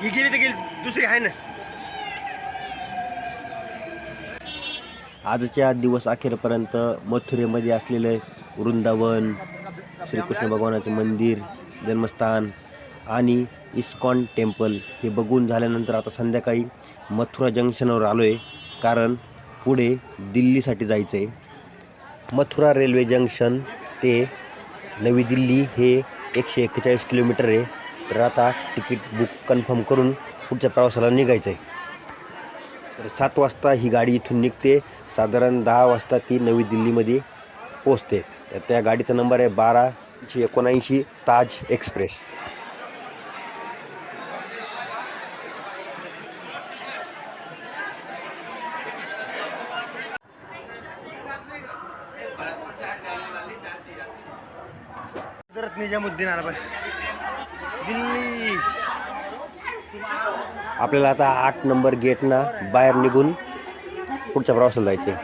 ही गेली तर गेली. दुसरी आहे ना. आजच्या दिवस अखेरपर्यंत मथुरेमध्ये असलेलं वृंदावन श्रीकृष्ण भगवानाचं मंदिर जन्मस्थान आणि इस्कॉन टेम्पल हे बघून झाल्यानंतर आता संध्याकाळी मथुरा जंक्शनवर आलो आहे कारण पुढे दिल्लीसाठी जायचं आहे मथुरा रेल्वे जंक्शन ते नवी दिल्ली हे एकशे एक्केचाळीस किलोमीटर आहे. तर आता तिकीट बुक कन्फर्म करून पुढच्या प्रवासाला निघायचं आहे तर सात वाजता ही गाडी इथून निघते. साधारण दहा वाजता ती नवी दिल्लीमध्ये पोचते तर त्या गाडीचा नंबर आहे बाराशे एकोणऐंशी ताज एक्सप्रेस. निजामुद्दीन आला दिल्ली. आपल्याला आता आठ नंबर गेटना बाहेर निघून पुढच्या प्रवासाला जायचे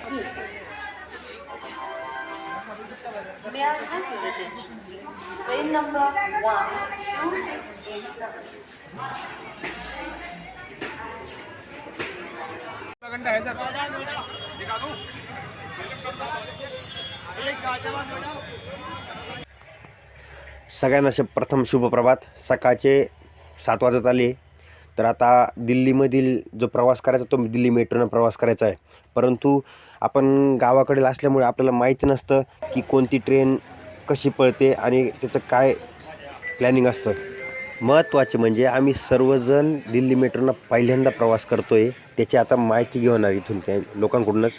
सगळ्यांना श प्रथम शुभप्रभात सकाळचे सात वाजत आले. तर आता दिल्लीमधील जो प्रवास करायचा तो दिल्ली मेट्रोनं प्रवास करायचा आहे. परंतु आपण गावाकडील असल्यामुळे आपल्याला माहिती नसतं की कोणती ट्रेन कशी पळते आणि त्याचं काय प्लॅनिंग असतं. महत्त्वाचे म्हणजे आम्ही सर्वजण दिल्ली मेट्रोनं पहिल्यांदा प्रवास करतो आहे त्याची आता माहिती घेणार इथून त्या लोकांकडूनच.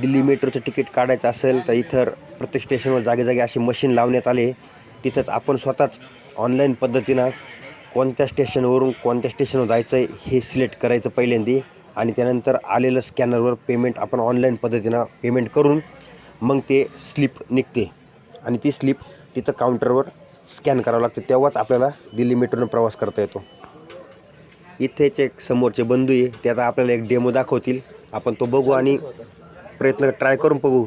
दिल्ली मेट्रोचं तिकीट काढायचं असेल तर इथं प्रत्येक स्टेशनवर जागे जागे असे मशीन लावण्यात आले. तिथंच आपण स्वतःच ऑनलाईन पद्धतीनं कोणत्या स्टेशनवरून कोणत्या स्टेशनवर जायचं आहे हे सिलेक्ट करायचं पहिल्यांदी. आणि त्यानंतर आलेलं स्कॅनरवर पेमेंट आपण ऑनलाईन पद्धतीनं पेमेंट करून मग ते स्लिप निघते. आणि ती स्लिप तिथं काउंटरवर स्कॅन करावं लागते. तेव्हाच आपल्याला दिल्ली मेट्रोनं प्रवास करता येतो. इथेच एक समोरचे बंधू आहे ते आता आपल्याला एक डेमो दाखवतील. आपण तो बघू आणि प्रयत्न ट्राय करून बघू.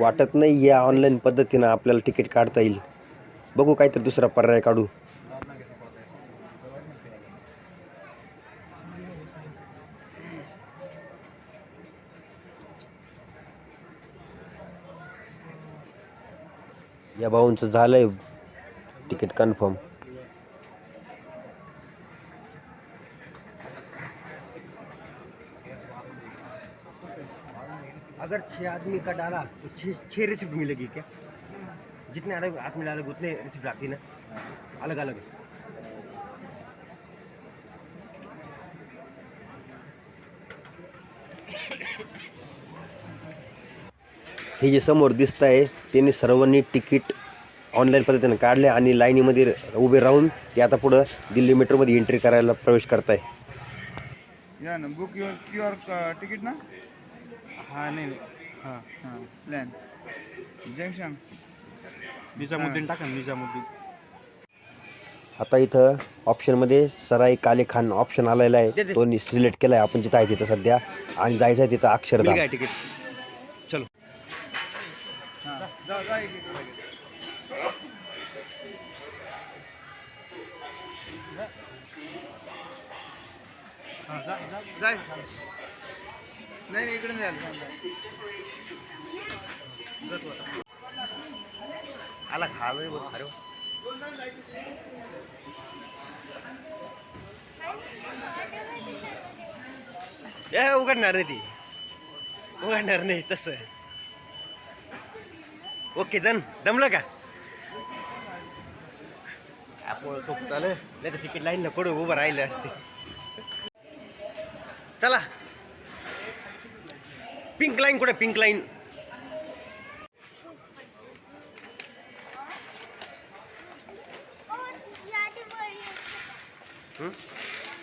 वाटत नाही या ऑनलाईन पद्धतीनं आपल्याला तिकीट काढता येईल. बघू काहीतरी दुसरा पर्याय काढू. या भाऊंचं झालंय तिकीट कन्फर्म अगर छः आदमी का डाला तो छः छः रिसिप्ट मिलेगी क्या? जितने अलग आदमी डाले उतने रिसिप्ट आती ना। अलग अलग। हे जे समोर दिसत आहे त्यांनी सर्वांनी तिकीट ऑनलाईन पद्धतीने काढले आणि लाईनीमध्ये उभे राहून ते आता पुढं दिल्ली मेट्रोमध्ये एंट्री करायला प्रवेश करताय. या ना book your Q R ticket ना? हा नाही हां हां. प्लॅन जंक्शन निजामुद्दीन टाका ना निजामुद्दीन. आता इथं ऑप्शनमध्ये सराई काले खान ऑप्शन आलेला आहे. तो सिलेक्ट केला आहे आपण जिथं आहे तिथं सध्या. आणि जायचं आहे तिथं अक्षरधाम. तिकीट चलो. जाय. नाही इकडे नाही आला. खालोय अरे ए उघडणार नाही ती. उघडणार नाही तसं. ओके जन दमलं का? आपण सोपत आलं. नाही तर तिकीट लाईन नको उभं राहिलं असते. चला. पिंक लाईन कुठे? पिंक लाईन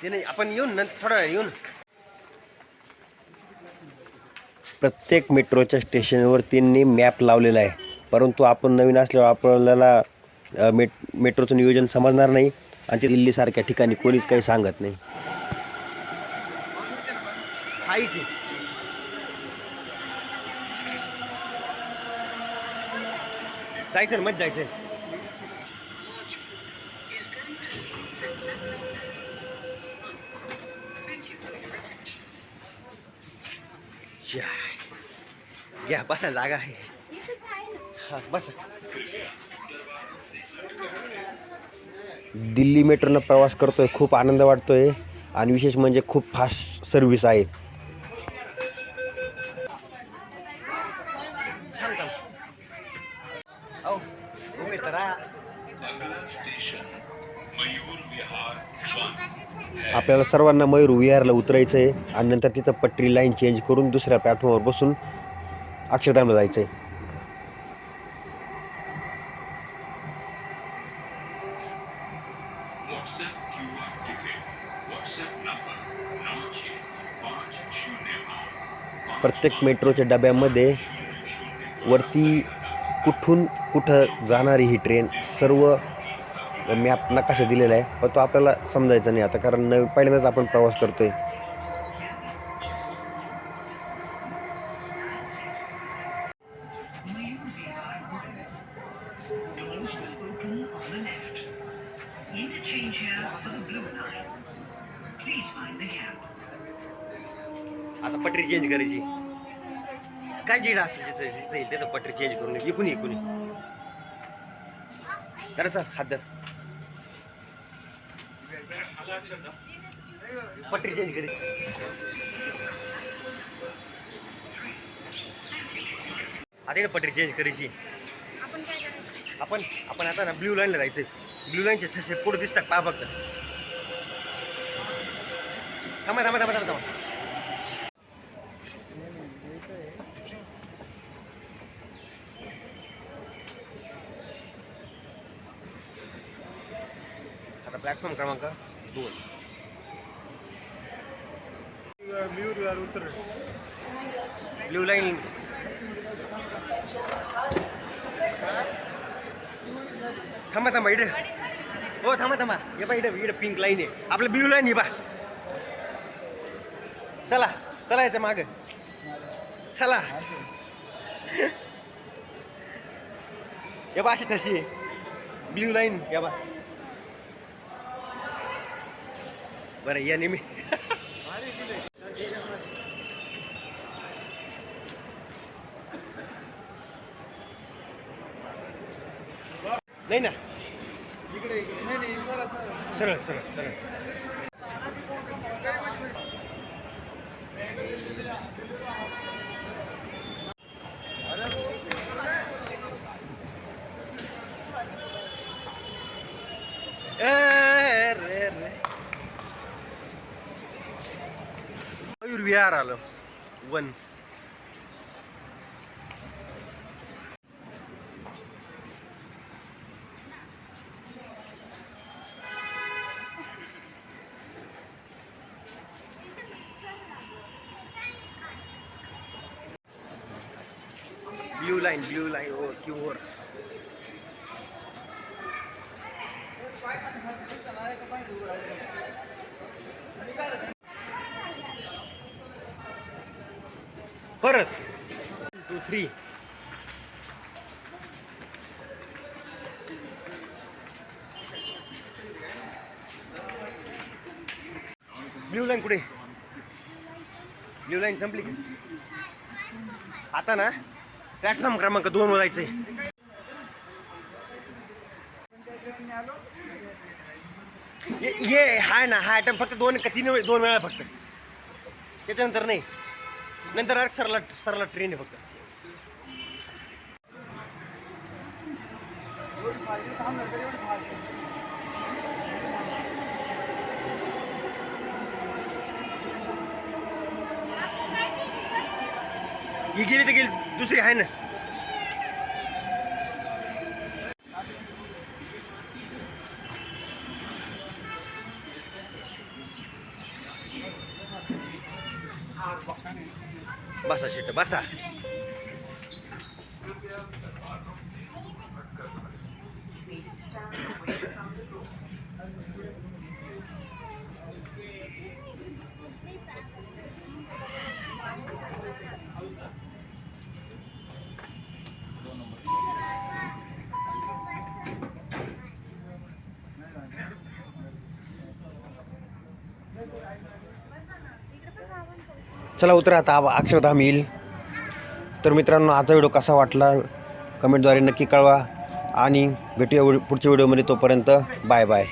ते नाही आपण येऊन ना थोडा येऊन. प्रत्येक मेट्रोच्या स्टेशनवर त्यांनी मॅप लावलेला आहे. परंतु आपण नवीन असल्यावर आपल्याला मेट मेट्रोचं नियोजन समजणार नाही. आणि ते दिल्लीसारख्या ठिकाणी कोणीच काही सांगत नाही. पाहिजे जायचं ना मत जायचं घ्या बसा जागा आहे. हा बस. दिल्ली मेट्रोनं प्रवास करतोय खूप आनंद वाटतोय आणि विशेष म्हणजे खूप फास्ट सर्व्हिस आहे. आपल्याला सर्वांना मयूर विहारला उतरायचं आहे आणि नंतर तिथं पटरी लाईन चेंज करून दुसऱ्या प्लॅटफॉर्मवर बसून अक्षरधामला जायचं आहे प्रत्येक मेट्रोच्या डब्यामध्ये वरती कुठून कुठं जाणारी ही ट्रेन सर्व मॅप नकाशा दिलेला आहे पण तो आपल्याला समजायचा नाही आता कारण नवीन पहिल्यांदाच आपण प्रवास करतो आहे आता पटरी चेंज करायची. काय जीड असेल तिथं? तिथं पटरी चेंज करून इकून इकून करायचं हात धर. पट्टी चेंज करी. आता ना पट्टी चेंज करायची आपण आपण आता ना ब्ल्यू लाईनला जायचंय. ब्ल्यू लाईनचे ठसे पुढे दिसतात पा फक्त. थांबा थांबा थांबा थांबा थांबा. प्लॅटफॉर्म क्रमांक दोन. ब्ल्यू लाईन थांबा थांबा इकडे. हो थांबा थांबा. हे बा इकडे इकडे पिंक लाईन आहे. आपलं ब्ल्यू लाईन हे बा चला चला याच्या माग. चला. हे बा अशी ठशी आहे. ब्ल्यू लाईन या बा बरं या नेहमी नाही ना? सरळ सरळ सरळ ए, रे, रे. मयूर विहार आलं one blue line blue line परत. टू थ्री ब्ल्यू लाईन कुठे? ब्ल्यू लाईन संपली का? आता ना प्लॅटफॉर्म क्रमांक दोन वर ये ये हाय ना हा आयटम फक्त दोन का तीन वेळ दोन वेळा फक्त. त्याच्यानंतर नाही. नंतर अरे सरला सरला ट्रेन आहे फक्त. ही गेली तर गेली दुसरी आहे ना? बसा शेट बसा. चला उतरा आता अक्षरधाम येईल. तर मित्रांनो आजचा व्हिडिओ कसा वाटला? कमेंटद्वारे नक्की कळवा आणि भेटूया व्हिडिओ- पुढच्या व्हिडिओमध्ये तोपर्यंत बाय बाय.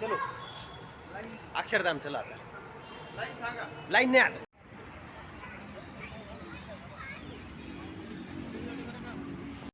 चलो. अक्षरधाम चला आता. लाईन नाही आता.